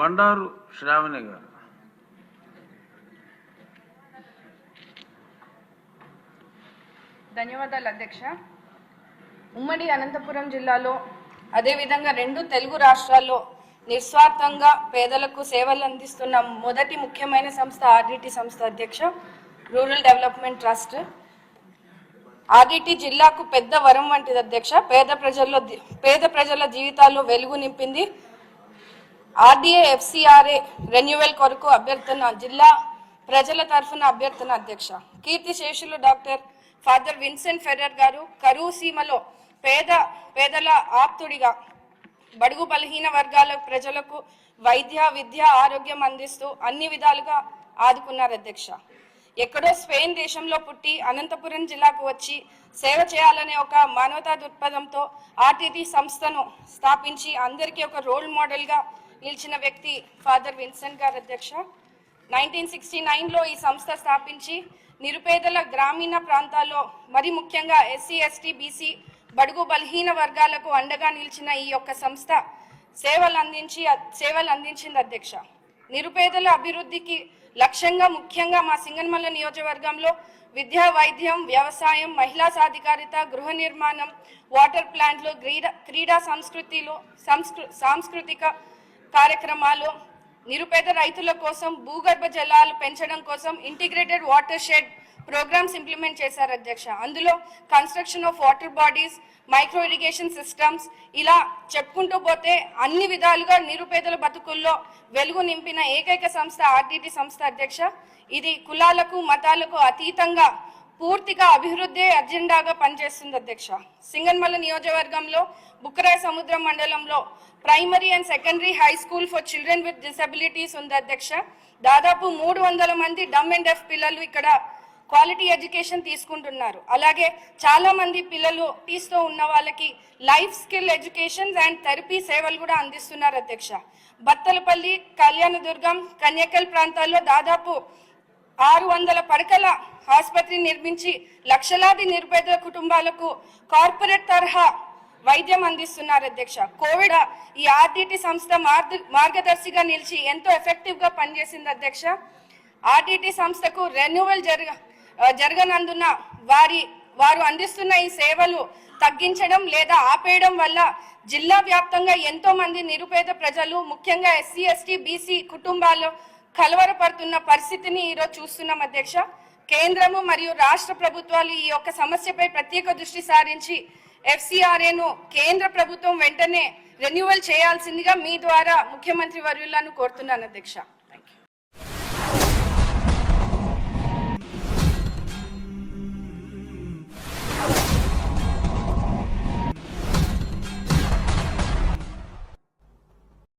బండారు శ్రావణి గారు. ధన్యవాదాలు అధ్యక్ష. ఉమ్మడి అనంతపురం జిల్లాలో అదేవిధంగా రెండు తెలుగు రాష్ట్రాల్లో నిస్వార్థంగా పేదలకు సేవలు అందిస్తున్న మొదటి ముఖ్యమైన సంస్థ ఆర్డిటి సంస్థ అధ్యక్ష రూరల్ డెవలప్మెంట్ ట్రస్ట్. ఆర్డిటి జిల్లాకు పెద్ద వరం వంటిది అధ్యక్ష. పేద ప్రజల్లో పేద ప్రజల జీవితాల్లో వెలుగు నింపింది ఆర్డీఏ ఎఫ్సిఆర్ఏ రెన్యువల్ కొరకు అభ్యర్థన జిల్లా ప్రజల తరఫున అభ్యర్థన అధ్యక్ష. కీర్తి శేషులు డాక్టర్ ఫాదర్ విన్సెంట్ ఫెర్రర్ గారు కరువు సీమలో పేద పేదల ఆప్తుడిగా బడుగు బలహీన వర్గాల ప్రజలకు వైద్య విద్య ఆరోగ్యం అందిస్తూ అన్ని విధాలుగా ఆదుకున్నారు అధ్యక్ష. ఎక్కడో స్పెయిన్ దేశంలో పుట్టి అనంతపురం జిల్లాకు వచ్చి సేవ చేయాలనే ఒక మానవతా దృక్పథంతో ఆర్టీటీ సంస్థను స్థాపించి అందరికీ ఒక రోల్ మోడల్గా నిలిచిన వ్యక్తి ఫాదర్ విన్సెంట్ గారు అధ్యక్ష. నైన్టీన్ సిక్స్టీ నైన్లో ఈ సంస్థ స్థాపించి నిరుపేదల గ్రామీణ ప్రాంతాల్లో మరి ముఖ్యంగా ఎస్సీ ఎస్టీ బీసీ బడుగు బలహీన వర్గాలకు అండగా నిలిచిన ఈ యొక్క సంస్థ సేవలు అందించి సేవలు అందించింది అధ్యక్ష. నిరుపేదల అభివృద్ధికి లక్ష్యంగా ముఖ్యంగా మా సింగన్మల్ల నియోజకవర్గంలో విద్యా వైద్యం వ్యవసాయం మహిళా సాధికారిత గృహ నిర్మాణం వాటర్ ప్లాంట్లు క్రీడా క్రీడా సంస్కృతిలో సంస్కృ సాంస్కృతిక కార్యక్రమాలు నిరుపేద రైతుల కోసం భూగర్భ జలాలు పెంచడం కోసం integrated watershed programmes implement చేశారు అధ్యక్ష. అందులో construction of water bodies micro irrigation systems ఇలా చెప్పుకుంటూ పోతే అన్ని విధాలుగా నిరుపేదల బతుకుల్లో వెలుగు నింపిన ఏకైక సంస్థ ఆర్టీటీ సంస్థ అధ్యక్ష. ఇది కులాలకు మతాలకు అతీతంగా పూర్తిగా అభివృద్ధి అజెండాగా పనిచేస్తుంది అధ్యక్ష. సింగన్మల్ల నియోజకవర్గంలో బుక్కరాయ సముద్రం మండలంలో primary and secondary high school for children with disabilities ఉంది అధ్యక్ష. దాదాపు మూడు వందల మంది డమ్ అండ్ డెఫ్ పిల్లలు ఇక్కడ క్వాలిటీ ఎడ్యుకేషన్ తీసుకుంటున్నారు. అలాగే చాలా మంది పిల్లలు టీస్తో ఉన్న వాళ్ళకి life skill education and therapy సేవలు కూడా అందిస్తున్నారు అధ్యక్ష. బత్తలపల్లి కళ్యాణదుర్గం కన్యకల్ ప్రాంతాల్లో దాదాపు ఆరు వందల పడకల ఆసుపత్రి నిర్మించి లక్షలాది నిరుపేద కుటుంబాలకు కార్పొరేట్ తరహా వైద్యం అందిస్తున్నారు అధ్యక్ష. కోవిడ్ ఈ ఆర్డిటి సంస్థ మార్గదర్శిగా నిలిచి ఎంతో ఎఫెక్టివ్గా పనిచేసింది అధ్యక్ష. ఆర్డిటి సంస్థకు రెన్యువల్ జరగ జరగనందున వారి వారు అందిస్తున్న ఈ సేవలు తగ్గించడం లేదా ఆపేయడం వల్ల జిల్లా వ్యాప్తంగా ఎంతో మంది నిరుపేద ప్రజలు ముఖ్యంగా ఎస్సీ ఎస్టీ బీసీ కుటుంబాలు కలవరపడుతున్న పరిస్థితిని ఈరోజు చూస్తున్నాం అధ్యక్ష. కేంద్రము మరియు రాష్ట్ర ప్రభుత్వాలు ఈ యొక్క సమస్యపై ప్రత్యేక దృష్టి సారించి ఎఫ్సిఆర్ఏను కేంద్ర ప్రభుత్వం వెంటనే రెన్యువల్ చేయాల్సిందిగా మీ ద్వారా ముఖ్యమంత్రి వర్యులను కోరుతున్నాను అధ్యక్ష.